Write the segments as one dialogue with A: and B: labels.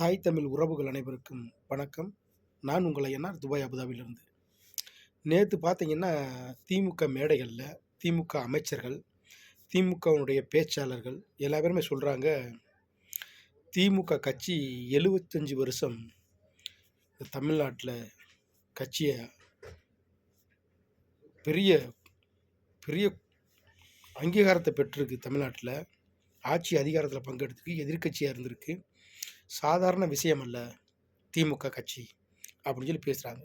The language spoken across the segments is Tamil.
A: தாய் தமிழ் உறவுகள் அனைவருக்கும் வணக்கம். நான் உங்களை என்ன துபாய் அபுதாபிலிருந்து நேற்று பார்த்தீங்கன்னா திமுக மேடைகளில் திமுக அமைச்சர்கள் திமுகவுடைய பேச்சாளர்கள் எல்லா பேருமே சொல்கிறாங்க திமுக கட்சி எழுபத்தஞ்சி வருஷம் இந்த தமிழ்நாட்டில் கட்சியை பெரிய பெரிய அங்கீகாரத்தை பெற்றிருக்கு தமிழ்நாட்டில். ஆட்சி அதிகாரத்தில் பங்கெடுத்துக்கு எதிர்க்கட்சியாக இருந்திருக்கு. சாதாரண விஷயம் அல்ல. திமுக கட்சி அப்படின்னு சொல்லி பேசுகிறாங்க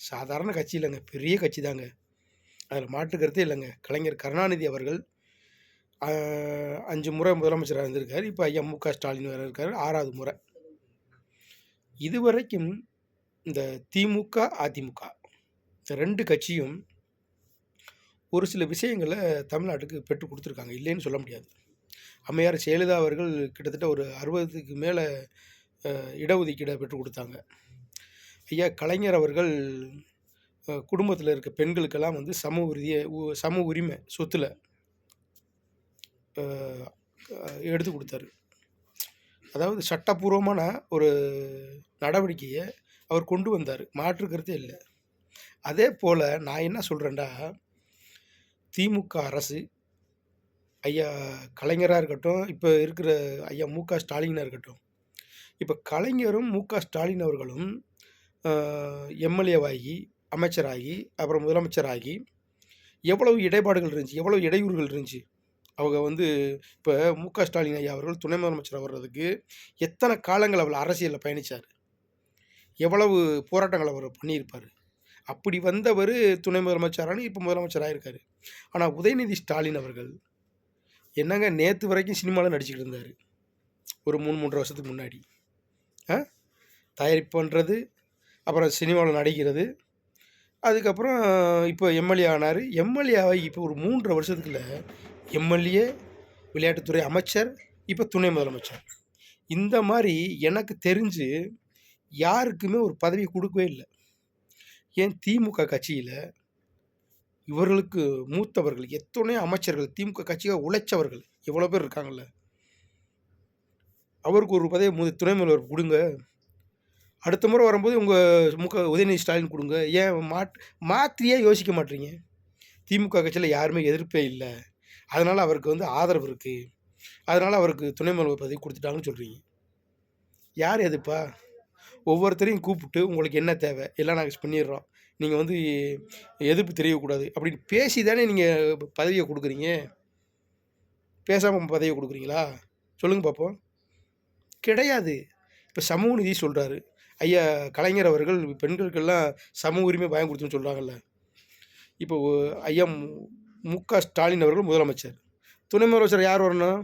A: சாதாரண கட்சி இல்லைங்க. பெரிய கட்சி தாங்க. அதில் மாற்றுக்கருத்தே இல்லைங்க. கலைஞர் கருணாநிதி அவர்கள் அஞ்சு முறை முதலமைச்சராக இருந்திருக்காரு. இப்போ ஐயா மு க ஸ்டாலின் வேறு இருக்கார். ஆறாவது முறை. இதுவரைக்கும் இந்த திமுக அதிமுக இந்த ரெண்டு கட்சியும் ஒரு சில விஷயங்களை தமிழ்நாட்டுக்கு பெற்று கொடுத்துருக்காங்க. இல்லைன்னு சொல்ல முடியாது. அம்மையார் ஜெயலலிதா அவர்கள் கிட்டத்தட்ட ஒரு அறுபதுக்கு மேலே இடஒதுக்கீடை பெற்றுக் கொடுத்தாங்க. ஐயா கலைஞர் அவர்கள் குடும்பத்தில் இருக்க பெண்களுக்கெல்லாம் வந்து சம உறுதியை உ- சம உரிமை சொத்தில் எடுத்து கொடுத்தாரு. அதாவது சட்டப்பூர்வமான ஒரு நடவடிக்கையை அவர் கொண்டு வந்தார். மாற்று கருத்தே இல்லை. அதே போல் நான் என்ன சொல்கிறேன்டா திமுக அரசு ஐயா கலைஞராக இருக்கட்டும் இப்போ இருக்கிற ஐயா மு. க. ஸ்டாலினாக இருக்கட்டும். இப்போ கலைஞரும் மு. க. ஸ்டாலின் அவர்களும் எம்எல்ஏவாகி அமைச்சராகி அப்புறம் முதலமைச்சராகி எவ்வளவு இடைப்பாடுகள் இருந்துச்சு எவ்வளவு இடையூறுகள் இருந்துச்சு? அவங்க வந்து இப்போ மு. க. ஸ்டாலின் ஐயா அவர்கள் துணை முதலமைச்சராக வர்றதுக்கு எத்தனை காலங்கள் அவர் அரசியலில் பயணித்தார் எவ்வளவு போராட்டங்கள் அவர் பண்ணியிருப்பார்? அப்படி வந்தவர் துணை முதலமைச்சரானு இப்போ முதலமைச்சராக இருக்கார் ஆனால் உதயநிதி ஸ்டாலின் அவர்கள் என்னங்க நேற்று வரைக்கும் சினிமாவில் நடிச்சுக்கிட்டு இருந்தார். ஒரு மூணு மூன்றரை வருஷத்துக்கு முன்னாடி. ஆ? தயாரிப்பு பண்ணுறது அப்புறம் சினிமாவில் நடிக்கிறது. அதுக்கப்புறம் இப்போ எம்எல்ஏ ஆனார். எம்எல்ஏ ஆகி இப்போ ஒரு மூன்றரை வருஷத்துக்குள்ள எம்எல்ஏ விளையாட்டுத்துறை அமைச்சர் இப்போ துணை முதலமைச்சர். இந்த மாதிரி எனக்கு தெரிஞ்சு யாருக்குமே ஒரு பதவி கொடுக்கவே இல்லை. ஏன் திமுக கட்சியில் இவர்களுக்கு மூத்தவர்கள் எத்தனையோ அமைச்சர்கள் திமுக கட்சியாக உழைச்சவர்கள் எவ்வளோ பேர் இருக்காங்கல்ல? அவருக்கு ஒரு பதவி மு துணை முதல்வர் கொடுங்க. அடுத்த முறை வரும்போது உங்கள் முக உதயநிதி ஸ்டாலின் கொடுங்க. ஏன் மாட் மாற்றியே யோசிக்க மாட்டீங்க? திமுக கட்சியில் யாருமே எதிர்ப்பே இல்லை. அதனால் அவருக்கு வந்து ஆதரவு இருக்குது அதனால் அவருக்கு துணை முதல்வர் பதவி கொடுத்துட்டாங்கன்னு சொல்கிறீங்க யார் எதுப்பா ஒவ்வொருத்தரையும் கூப்பிட்டு உங்களுக்கு என்ன தேவை? எல்லாம் நாங்கள் பண்ணிடுறோம். நீங்கள் வந்து எதிர்ப்பு தெரியக்கூடாது. அப்படின்னு பேசி தானே நீங்கள் பதவியை கொடுக்குறீங்க? பேசாமல் பதவியை கொடுக்குறீங்களா? சொல்லுங்கள் பார்ப்போம் கிடையாது. இப்போ சமூக நிதி சொல்கிறாரு ஐயா கலைஞர் அவர்கள் பெண்களுக்கெல்லாம் சம உரிமை பயம் கொடுத்துன்னு சொல்கிறாங்கல்ல இப்போ ஐயா மு- க ஸ்டாலின் அவர்கள் முதலமைச்சர். துணை முதலமைச்சர் யார் வரணும்?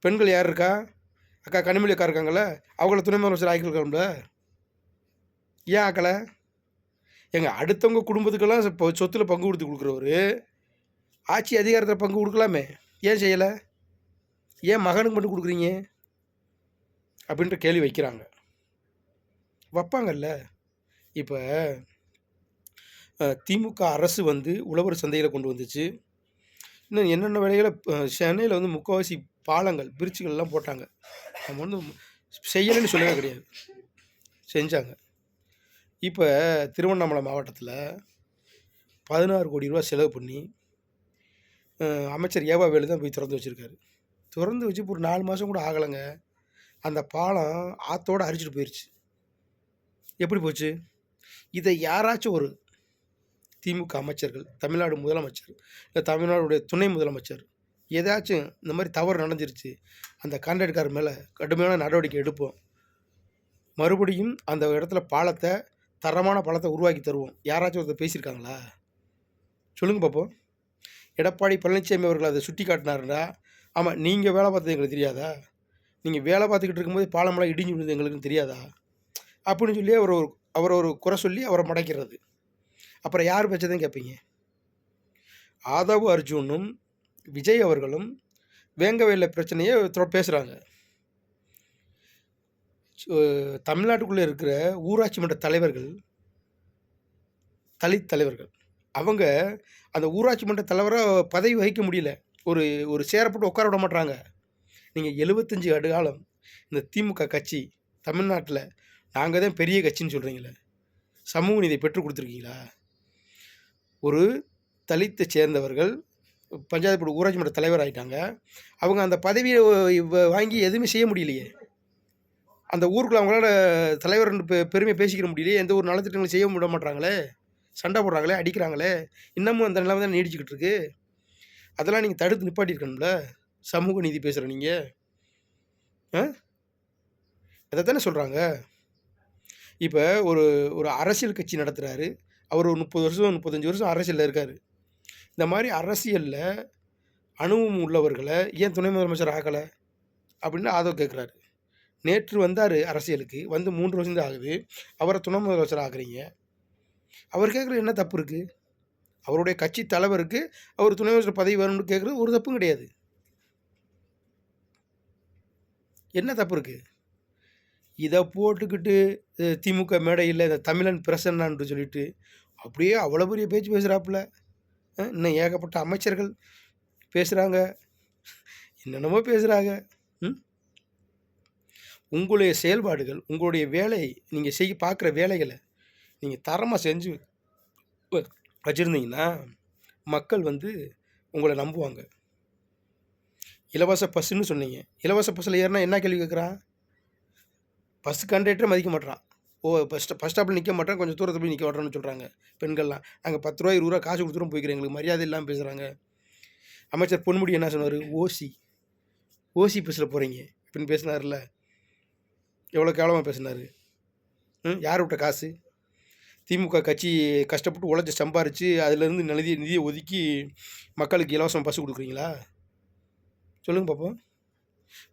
A: பெண்கள் யார் இருக்கா? அக்கா கனிமொழி அக்கா இருக்காங்கல்ல. அவங்கள துணை முதலமைச்சர் ஆக்கிருக்கோம்ல ஏன் ஆக்கலை? எங்க அடுத்தவங்க குடும்பத்துக்கெல்லாம் இப்போ சொத்தில் பங்கு கொடுத்து கொடுக்குறவர் ஆட்சி அதிகாரத்தில் பங்கு கொடுக்கலாமே? ஏன் செய்யலை? ஏன் மகனுக்கு மட்டும் கொடுக்குறீங்க? அப்படின்ற கேள்வி வைக்கிறாங்க. வைப்பாங்கல்ல? இப்போ திமுக அரசு வந்து உழவர் சந்தையில் கொண்டு வந்துச்சு. இன்னும் என்னென்ன வேலைகளை சென்னையில் வந்து முக்கால்வாசி பாலங்கள் பிரிட்ஜுகள்லாம் போட்டாங்க. நம்ம வந்து செய்யலைன்னு சொல்லவே கிடையாது. செஞ்சாங்க. இப்போ திருவண்ணாமலை மாவட்டத்தில் பதினாறு கோடி ரூபா செலவு பண்ணி அமைச்சர் ஏவா வேலு தான் போய் திறந்து வச்சுருக்காரு. திறந்து வச்சு இப்போ ஒரு நாலு மாதம் கூட ஆகலைங்க. அந்த பாலம் ஆற்றோடு அரிச்சிட்டு போயிடுச்சு எப்படி போச்சு? இதை யாராச்சும் ஒரு திமுக அமைச்சர்கள் தமிழ்நாடு முதலமைச்சர் இல்லை தமிழ்நாடுடைய துணை முதலமைச்சர் ஏதாச்சும் இந்த மாதிரி தவறு நடந்துருச்சு அந்த கான்ட்ராக்ட்காரர் மேலே கடுமையான நடவடிக்கை எடுப்போம். மறுபடியும் அந்த இடத்துல பாலத்தை தரமான பழத்தை உருவாக்கி தருவோம். யாராச்சும் ஒருத்தர் பேசியிருக்காங்களா? சொல்லுங்கள் பார்ப்போம் எடப்பாடி பழனிசாமி அவர்கள் அதை சுட்டி காட்டினாருடா. ஆமாம் நீங்கள் வேலை பார்த்தது எங்களுக்கு தெரியாதா? நீங்கள் வேலை பார்த்துக்கிட்டு இருக்கும்போது பாலமெல்லாம் இடிஞ்சு விழுந்தது எங்களுக்கு தெரியாதா? அப்படின்னு சொல்லி அவர் ஒரு அவரை ஒரு குறை சொல்லி அவரை மடக்கிறது. அப்புறம் யார் பேச்சதையும் கேட்பீங்க ஆதவ் அர்ஜுனும் விஜய் அவர்களும் வேங்கவேல பிரச்சனையை பேசுகிறாங்க தமிழ்நாட்டுக்குள்ளே இருக்கிற ஊராட்சி மன்ற தலைவர்கள் தலித் தலைவர்கள் அவங்க அந்த ஊராட்சி மன்ற தலைவராக பதவி வகிக்க முடியல. ஒரு ஒரு சேரப்பட்டு உட்கார விட மாட்டாங்க நீங்கள் எழுபத்தஞ்சி ஆண்டு காலம் இந்த திமுக கட்சி தமிழ்நாட்டில் நாங்கள் தான் பெரிய கட்சின்னு சொல்கிறீங்களே சமூக நீதியை பெற்றுக் கொடுத்துருக்கீங்களா? ஒரு தலித்தை சேர்ந்தவர்கள் பஞ்சாயத்து ஊராட்சி மன்ற தலைவர் ஆகிட்டாங்க அவங்க அந்த பதவியை வ- வாங்கி எதுவுமே செய்ய முடியலையே. அந்த ஊருக்குள்ள அவங்களால தலைவர் பெ பெருமையை பேசிக்கிற முடியலையே எந்த ஒரு நலத்திட்டங்களும் செய்ய விட மாட்டாங்களே சண்டை போடுறாங்களே? அடிக்கிறாங்களே? இன்னமும் அந்த நிலைமை தான் நீடிச்சுக்கிட்டு இருக்கு. அதெல்லாம் நீங்கள் தடுத்து நிப்பாட்டியிருக்கணும்ல? சமூக நீதி பேசுகிற நீங்கள் ஆ? அதை தானே சொல்கிறாங்க இப்போ ஒரு ஒரு அரசியல் கட்சி நடத்துகிறாரு அவர் ஒரு முப்பது வருஷம் முப்பத்தஞ்சு வருஷம் அரசியலில் இருக்கார். இந்த மாதிரி அரசியலில் அனுபவம் உள்ளவர்களை ஏன் துணை முதலமைச்சர் ஆகலை அப்படின்னு ஆதவ் கேட்குறாரு நேற்று வந்தார் அரசியலுக்கு வந்து மூன்று வருஷம் தான் ஆகுது. அவரை துணை முதலமைச்சர் ஆகுறீங்க அவர் கேட்குறது என்ன தப்பு இருக்குது அவருடைய கட்சி தலைவருக்கு அவர் துணை முதலமைச்சர் பதவி வரணும்னு கேட்குறது ஒரு தப்பும் கிடையாது. என்ன தப்பு இருக்குது இதை போட்டுக்கிட்டு திமுக மேடையில் இந்த தமிழன் பிரசன்னான்னு சொல்லிட்டு அப்படியே அவ்வளோ பெரிய பேச்சு பேசுகிறாப்புல இன்னும் ஏகப்பட்ட அமைச்சர்கள் பேசுகிறாங்க என்னென்னமோ பேசுகிறாங்க ம்? உங்களுடைய செயல்பாடுகள் உங்களுடைய வேலை நீங்கள் செய்ய பார்க்குற வேலைகளை நீங்கள் தரமாக செஞ்சு வச்சுருந்தீங்கன்னா மக்கள் வந்து உங்களை நம்புவாங்க. இலவச பஸ்ஸுன்னு சொன்னீங்க. இலவச பஸ்ஸில் ஏறினா என்ன கேள்வி கேட்குறான்? பஸ் கண்டக்டரை மதிக்க மாட்டேறான் ஓ பஸ் பஸ் ஸ்டாப்பில் நிற்க மாட்டேன் கொஞ்சம் தூரத்தில் போய் நிற்க மாட்டேன்னு சொல்கிறாங்க பெண்கள்லாம். நாங்கள் பத்து ரூபா இருபது ரூபா காசு கொடுத்துரும் போய்க்கிறோம் எங்களுக்கு மரியாதை இல்லாமல் பேசுகிறாங்க அமைச்சர் பொன்முடி என்ன சொன்னார்? ஓசி ஓசி பஸ்ஸில் போகிறீங்க அப்படின்னு பேசினார்ல எவ்வளோ கேவலமாக பேசினார்? ம். யார் விட்ட காசு? திமுக கட்சி கஷ்டப்பட்டு உழைச்சி சம்பாரித்து அதுலேருந்து நிதி நிதியை ஒதுக்கி மக்களுக்கு இலவசம் பஸ் கொடுக்குறீங்களா? சொல்லுங்கள் பார்ப்போம்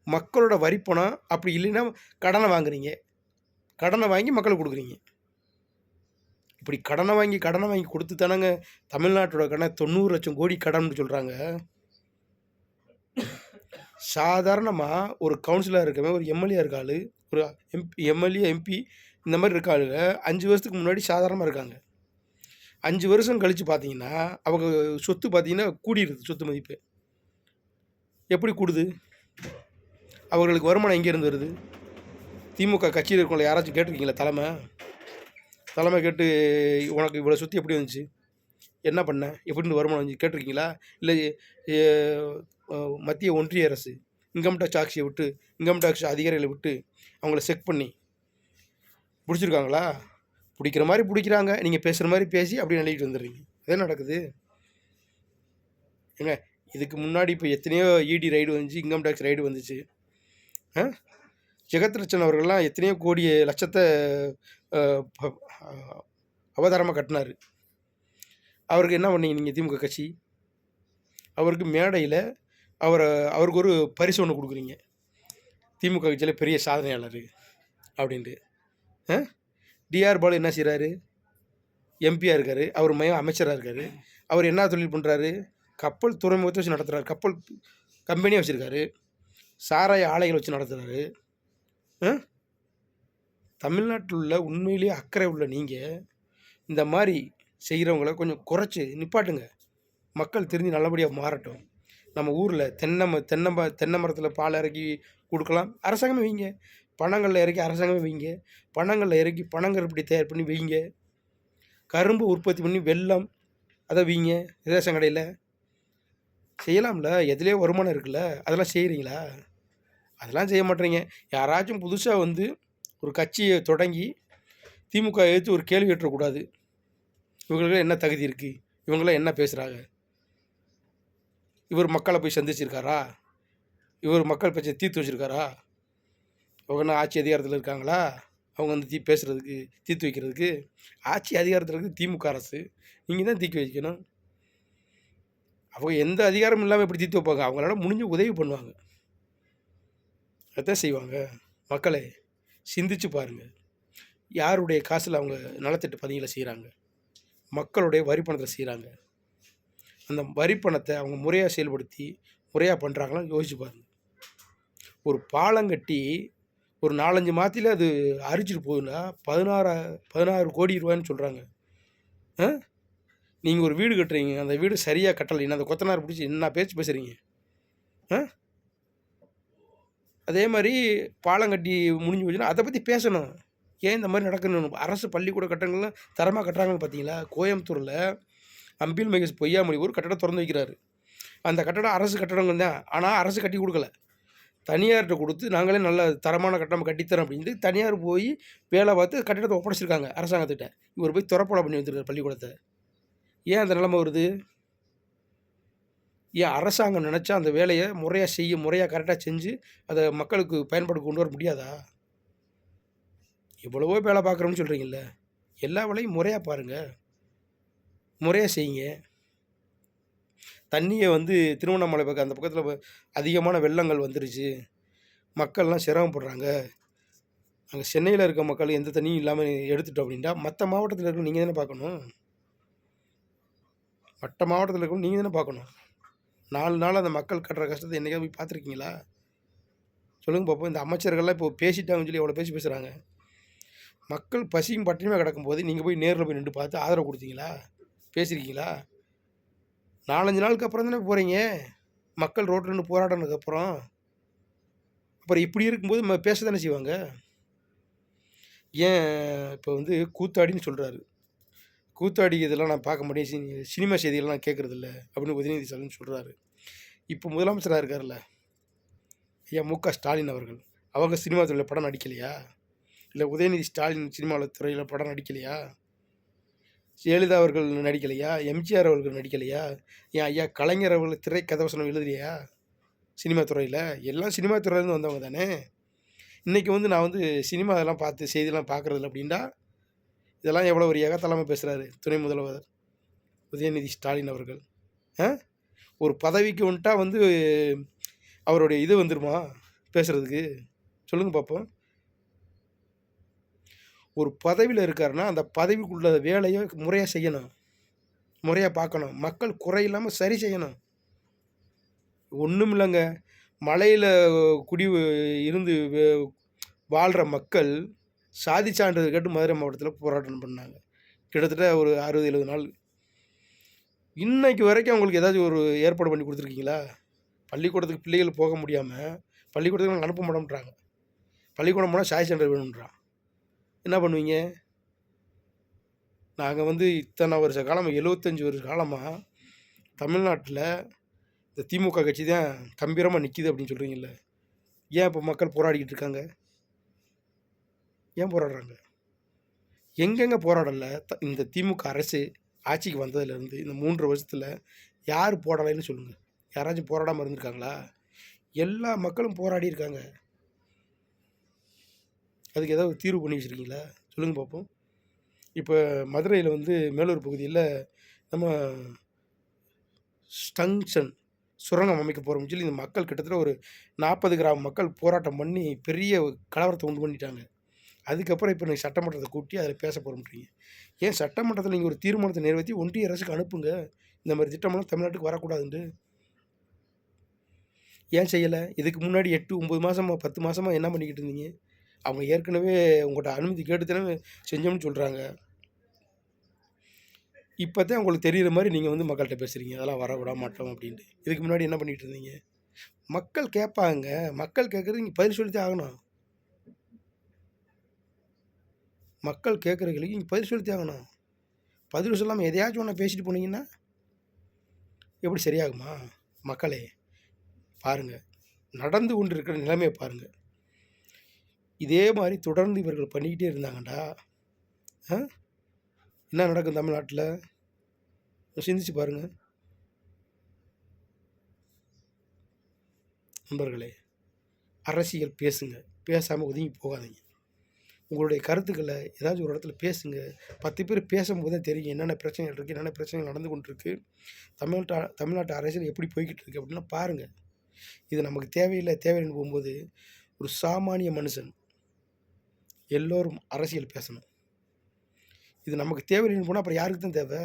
A: மக்களோட வரிப்பணம் அப்படி இல்லைன்னா கடனை வாங்குறீங்க. கடனை வாங்கி மக்களுக்கு கொடுக்குறீங்க. இப்படி கடனை வாங்கி கடனை வாங்கி கொடுத்து தானங்க தமிழ்நாட்டோட கடனை தொண்ணூறு லட்சம் கோடி கடன்னு சொல்கிறாங்க சாதாரணமாக ஒரு கவுன்சிலர் இருக்கவன் ஒரு எம்எல்ஏ இருக்காள் ஒரு எம்பி எம்எல்ஏ எம்பி இந்த மாதிரி இருக்காளுங்க அஞ்சு வருஷத்துக்கு முன்னாடி சாதாரணமாக இருக்காங்க. அஞ்சு வருஷம் கழித்து பார்த்தீங்கன்னா அவங்க சொத்து பார்த்தீங்கன்னா கூடிடுது சொத்து மதிப்பு. எப்படி கூடுது? அவர்களுக்கு வருமானம் எங்கேருந்து வருது? திமுக கட்சியில் இருக்கவங்கள யாராச்சும் கேட்டிருக்கீங்களா? தலைமை? தலைமை கேட்டு உனக்கு இவ்வளோ சொத்து எப்படி வந்துச்சு? என்ன பண்ண? எப்படின்னு வருமானம் வந்து கேட்டிருக்கீங்களா? இல்லை மத்திய ஒன்றிய அரசு? இன்கம் டேக்ஸ் ஆட்சியை விட்டு இன்கம் டேக்ஸ் அதிகாரிகளை விட்டு அவங்கள செக் பண்ணி பிடிச்சிருக்காங்களா? பிடிக்கிற மாதிரி பிடிக்கிறாங்க. நீங்கள் பேசுகிற மாதிரி பேசி அப்படி நிலையிட்டு வந்துடுறீங்க. அதே நடக்குது? ஏங்க இதுக்கு முன்னாடி இப்போ எத்தனையோ இடி ரைடு வந்துச்சு இன்கம் டேக்ஸ் ரைடு வந்துச்சு. ஆ? ஜெகத்ரட்சன் அவர்கள்லாம் எத்தனையோ கோடி லட்சத்தை அவதாரமாக கட்டினார். அவருக்கு என்ன பண்ணீங்க நீங்கள் திமுக கட்சி? அவருக்கு மேடையில் அவரை அவருக்கு ஒரு பரிசு ஒன்று கொடுக்குறீங்க. திமுக கட்சியில் பெரிய சாதனையாளர் அப்படின்ட்டு. ஆ? டிஆர் பாலு என்ன செய்கிறாரு எம்பியாக இருக்கார். அவர் மையம் அமைச்சராக இருக்கார். அவர் என்ன தொழில் பண்ணுறாரு கப்பல் துறைமுகத்தை வச்சு நடத்துகிறார் கப்பல் கம்பெனியாக வச்சுருக்காரு. சாராய ஆலைகள் வச்சு நடத்துகிறாரு தமிழ்நாட்டில் உள்ள உண்மையிலேயே அக்கறை உள்ள நீங்கள் இந்த மாதிரி செய்கிறவங்கள கொஞ்சம் குறைச்சி நிப்பாட்டுங்க. மக்கள் தெரிஞ்சு நல்லபடியாக மாறட்டும். நம்ம ஊரில் தென்னை ம தென்னை ம தென்னை மரத்தில் பால் இறக்கி கொடுக்கலாம். அரசாங்கமே வைங்க. பணங்களில் இறக்கி அரசாங்கமே வைங்க. பணங்களில் இறக்கி பணங்கருப்படி தயார் பண்ணி வைங்க. கரும்பு உற்பத்தி பண்ணி வெல்லம் அதை வைங்க. ரேஷன் கடையில். செய்யலாம்ல? எதுலேயே வருமானம் இருக்குல்ல? அதெல்லாம் செய்கிறீங்களா அதெல்லாம் செய்ய மாட்டேறீங்க யாராச்சும் புதுசாக வந்து ஒரு கட்சியை தொடங்கி திமுக எடுத்து ஒரு கேள்வி எட்டக்கூடாது இவங்களுக்கு என்ன தகுதி இருக்குது இவங்களாம் என்ன பேசுகிறாங்க இவர் மக்களை போய் சந்திச்சிருக்காரா? இவர் மக்கள் பிரச்சனை தீர்த்து வச்சிருக்காரா? அவங்க என்ன ஆட்சி அதிகாரத்தில் இருக்காங்களா? அவங்க வந்து தீ பேசுகிறதுக்கு தீர்த்து வைக்கிறதுக்கு? ஆட்சி அதிகாரத்தில் இருக்குது திமுக அரசு. நீங்கள் தான் தீக்கி வைக்கணும். அவங்க எந்த அதிகாரமும் இல்லாமல் எப்படி தீர்த்து வைப்பாங்க? அவங்களால முடிஞ்சு உதவி பண்ணுவாங்க. அதான் செய்வாங்க. மக்களை சிந்திச்சு பாருங்கள் யாருடைய காசில் அவங்க நலத்திட்ட பதிகளை செய்கிறாங்க மக்களுடைய வரி பணத்தில் செய்கிறாங்க அந்த வரி பணத்தை அவங்க முறையாக செயல்படுத்தி முறையாக பண்ணுறாங்களான்னு யோசிச்சு பாருங்கள் ஒரு பாலம் கட்டி ஒரு நாலஞ்சு மாதத்தில் அது அரிச்சிட்டு போகுதுன்னா பதினாறு பதினாறு கோடி ரூபான்னு சொல்கிறாங்க ஆ? நீங்கள் ஒரு வீடு கட்டுறீங்க அந்த வீடு சரியாக கட்டலைன்னா அந்த கொத்தனார் பிடிச்சி என்ன பேச்சு பேசுகிறீங்க ஆ? அதே மாதிரி பாலம் கட்டி முடிஞ்சு போச்சுன்னா அதை பற்றி பேசணும். ஏன் இந்த மாதிரி நடக்கணும் அரசு பள்ளிக்கூட கட்டணங்கள்லாம் தரமாக கட்டுறாங்கன்னு பார்த்தீங்களா கோயம்புத்தூரில் அம்பில் மகேஷ் பொய்யாமொழி ஒரு கட்டடம் திறந்து வைக்கிறாரு. அந்த கட்டடம் அரசு கட்டடங்கள் தான். ஆனால் அரசு கட்டி கொடுக்கல. தனியார்கிட்ட கொடுத்து நாங்களே நல்ல தரமான கட்டடம் கட்டித்தரோம் அப்படின்ட்டு தனியார் போய் வேலை பார்த்து கட்டிடத்தை ஒப்படைச்சிருக்காங்க அரசாங்கத்திட்ட. இவர் போய் துறப்படம் பண்ணி வந்துருக்கார் பள்ளிக்கூடத்தை. ஏன் அந்த நிலமை வருது? ஏன் அரசாங்கம் நினச்சா அந்த வேலையை முறையாக செய்ய முறையாக கரெக்டாக செஞ்சு அதை மக்களுக்கு பயன்பாடு கொண்டு வர முடியாதா? இவ்வளவோ வேலை பார்க்குறோம்னு சொல்கிறீங்கள்ல எல்லா வேலையும் முறையாக பாருங்கள் முறையாக செய்யுங்க. தண்ணியை வந்து திருவண்ணாமலை பக்கம் அந்த பக்கத்தில் அதிகமான வெள்ளங்கள் வந்துருச்சு. மக்கள்லாம் சிரமப்படுறாங்க. அங்கே சென்னையில் இருக்க மக்கள் எந்த தண்ணியும் இல்லாமல் எடுத்துட்டோம் அப்படின்னா மற்ற மாவட்டத்தில் இருக்க நீங்கள் தானே பார்க்கணும். மற்ற மாவட்டத்தில் இருக்கணும் நீங்கள் தானே பார்க்கணும். நாலு நாள் அந்த மக்கள் கட்டுற கஷ்டத்தை என்றைக்காவது போய் பார்த்துருக்கீங்களா? சொல்லுங்கள் பார்ப்போம் இந்த அமைச்சர்கள்லாம் இப்போ பேசிட்டாங்கன்னு சொல்லி எவ்வளோ பேசி பேசுகிறாங்க மக்கள் பசியும் பட்டினியுமே கிடக்கும்போது நீங்கள் போய் நேரில் போய் நின்று பார்த்து ஆதரவு கொடுத்தீங்களா? பேசியிருக்கீங்களா நாலஞ்சு நாளுக்கு அப்புறம் தானே போகிறீங்க மக்கள் ரோட்டில் நின்று போராடினதுக்கப்புறம் அப்புறம்? இப்படி இருக்கும்போது ம பேச தானே செய்வாங்க? ஏன் இப்போ வந்து கூத்தாடின்னு சொல்கிறாரு கூத்தாடி இதெல்லாம் நான் பார்க்க மாட்டேன். சினி சினிமா செய்திகள்லாம் நான் கேட்குறதில்ல அப்படின்னு உதயநிதி ஸ்டாலின் சொல்கிறாரு இப்போ முதலமைச்சராக இருக்கார்ல ஐயா மு க. ஸ்டாலின் அவர்கள். அவங்க சினிமா துறையில் படம் நடிக்கலையா? இல்லை உதயநிதி ஸ்டாலின் சினிமாவில் துறையில் படம் நடிக்கலையா? ஜெயலலிதா அவர்கள் நடிக்கலையா? எம்ஜிஆர் அவர்கள் நடிக்கலையா? ஏன் ஐயா கலைஞர் அவர்கள் திரை கதவசனம் எழுதலையா சினிமா துறையில்? எல்லாம் சினிமா துறையிலேருந்து வந்தவங்க தானே. இன்றைக்கி வந்து நான் வந்து சினிமா இதெல்லாம் பார்த்து செய்திலாம் பார்க்குறதில்ல அப்படின்டா இதெல்லாம் எவ்வளோ ஒரு ஏகத்தலாமல் பேசுகிறாரு துணை முதல்வர் உதயநிதி ஸ்டாலின் அவர்கள். ஆ? ஒரு பதவிக்கு வந்துட்டா வந்து அவருடைய இது வந்துருமா பேசுகிறதுக்கு சொல்லுங்கள் பார்ப்போம் ஒரு பதவியில் இருக்காருன்னா அந்த பதவிக்குள்ள வேலையை முறையாக செய்யணும். முறையாக பார்க்கணும். மக்கள் குறையில்லாமல் சரி செய்யணும். ஒன்றும் இல்லைங்க. மலையில் குடி இருந்து வாழ்கிற மக்கள் சாதி சான்றிதழ் கேட்டு மதுரை மாவட்டத்தில் போராட்டம் பண்ணாங்க. கிட்டத்தட்ட ஒரு அறுபது எழுபது நாள். இன்னைக்கு வரைக்கும் அவங்களுக்கு ஏதாச்சும் ஒரு ஏற்பாடு பண்ணி கொடுத்துருக்கீங்களா? பள்ளிக்கூடத்துக்கு பிள்ளைகள் போக முடியாமல் பள்ளிக்கூடத்துக்கு நாங்கள் அனுப்ப மாட்டோம்ன்றாங்க. பள்ளிக்கூடம் போனால் சாய் சென்டர் வேணுன்றான் என்ன பண்ணுவீங்க? நாங்கள் வந்து இத்தனை வருஷ காலமாக எழுபத்தஞ்சி வருஷ காலமாக தமிழ்நாட்டில் இந்த திமுக கட்சி தான் கம்பீரமாக நிற்கிது அப்படின்னு சொல்கிறீங்கல்ல ஏன் இப்போ மக்கள் போராடிக்கிட்டு இருக்காங்க? ஏன் போராடுறாங்க? எங்கெங்கே போராடலை? த- இந்த திமுக அரசு ஆட்சிக்கு வந்ததுலேருந்து இந்த மூன்று வருஷத்தில் யார் போடலைன்னு சொல்லுங்கள் யாராச்சும் போராடாமல் இருந்திருக்காங்களா? எல்லா மக்களும் போராடி இருக்காங்க அதுக்கு ஏதாவது தீர்வு பண்ணி வச்சுருக்கீங்களா? சொல்லுங்கள் பார்ப்போம் இப்போ மதுரையில் வந்து மேலூர் பகுதியில் நம்ம ஸ்டங்ஷன் சுரங்கம் அமைக்க போகிறோம்னு சொல்லி இந்த மக்கள் கிட்டத்தட்ட ஒரு நாற்பது கிராம் மக்கள் போராட்டம் பண்ணி பெரிய கலவரத்தை உண்டு பண்ணிட்டாங்க. அதுக்கப்புறம் இப்போ நீங்கள் சட்டமன்றத்தை கூட்டி அதில் பேச போகிறோம்ன்றீங்க ஏன் சட்டமன்றத்தில் நீங்கள் ஒரு தீர்மானத்தை நிறைவேற்றி ஒன்றிய அரசுக்கு அனுப்புங்க? இந்த மாதிரி திட்டமெல்லாம் தமிழ்நாட்டுக்கு வரக்கூடாதுன்ட்டு ஏன் செய்யலை? இதுக்கு முன்னாடி எட்டு ஒம்பது மாதமாக பத்து மாதமாக என்ன பண்ணிக்கிட்டு இருந்தீங்க? அவங்க ஏற்கனவே உங்கள்கிட்ட அனுமதி கேட்டு தானே செஞ்சோம்னு சொல்கிறாங்க இப்போ தான் உங்களுக்கு தெரிகிற மாதிரி நீங்கள் வந்து மக்கள்கிட்ட பேசுகிறீங்க அதெல்லாம் வர விட மாட்டோம் அப்படின்ட்டு. இதுக்கு முன்னாடி என்ன பண்ணிகிட்டு இருந்தீங்க? மக்கள் கேட்பாங்க. மக்கள் கேட்குறது நீங்கள் பதில் சொல்லித்தான் ஆகணும். மக்கள் கேட்குறதுக்கு நீங்கள் பதில் சொல்லித்தான் ஆகணும். பதில் சொல்லாமல் எதையாச்சும் ஒன்று பேசிட்டு போனீங்கன்னா எப்படி சரியாகுமா? மக்களே பாருங்கள் நடந்து கொண்டு இருக்கிற நிலைமையை பாருங்கள் இதே மாதிரி தொடர்ந்து இவர்கள் பண்ணிக்கிட்டே இருந்தாங்கடா. ஆ? என்ன நடக்கும் தமிழ்நாட்டில்? சிந்திச்சு பாருங்கள் நண்பர்களே அரசியல் பேசுங்க. பேசாமல் ஒதுங்கி போகாதீங்க. உங்களுடைய கருத்துக்களை ஏதாச்சும் ஒரு இடத்துல பேசுங்க. பத்து பேர் பேசும்போது தான் தெரியும் என்னென்ன பிரச்சனைகள் இருக்குது என்னென்ன பிரச்சனைகள் நடந்து கொண்டிருக்கு. தமிழ்நாட்டு தமிழ்நாட்டு அரசியல் எப்படி போய்கிட்டு இருக்கு அப்படின்னா பாருங்கள் இது நமக்கு தேவையில்லை தேவையில்லைன்னு போகும்போது ஒரு சாமானிய மனுஷன் எல்லோரும் அரசியல் பேசணும். இது நமக்கு தேவையில்லைன்னு போனால் அப்புறம் யாருக்கு தான் தேவை?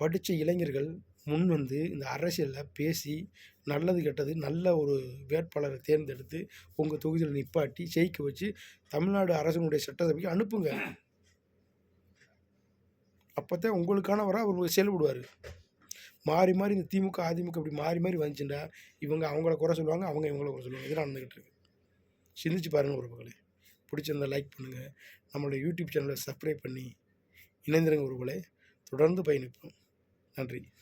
A: படித்த இளைஞர்கள் முன் வந்து இந்த அரசியலில் பேசி நல்லது கெட்டது நல்ல ஒரு வேட்பாளரை தேர்ந்தெடுத்து உங்கள் தொகுதியில் நிப்பாட்டி ஜெயிக்க வச்சு தமிழ்நாடு அரசனுடைய சட்டசபைக்கு அனுப்புங்க. அப்போ தான் உங்களுக்கானவராக அவர் செயல்படுவார். மாறி மாறி இந்த திமுக அதிமுக இப்படி மாறி மாறி வந்துச்சுட்டா இவங்க அவங்கள குறை சொல்லுவாங்க அவங்க இவங்கள குறை சொல்லுவாங்க. இதெல்லாம் நடந்துக்கிட்டு இருக்கு. சிந்திச்சு பாருங்கள் ஒரு பகலே பிடிச்சிருந்தா லைக் பண்ணுங்கள் நம்மளோட யூடியூப் சேனலை சப்ஸ்கிரைப் பண்ணி இணைந்திருங்க ஒருவர்களே தொடர்ந்து பயணிப்போம். நன்றி.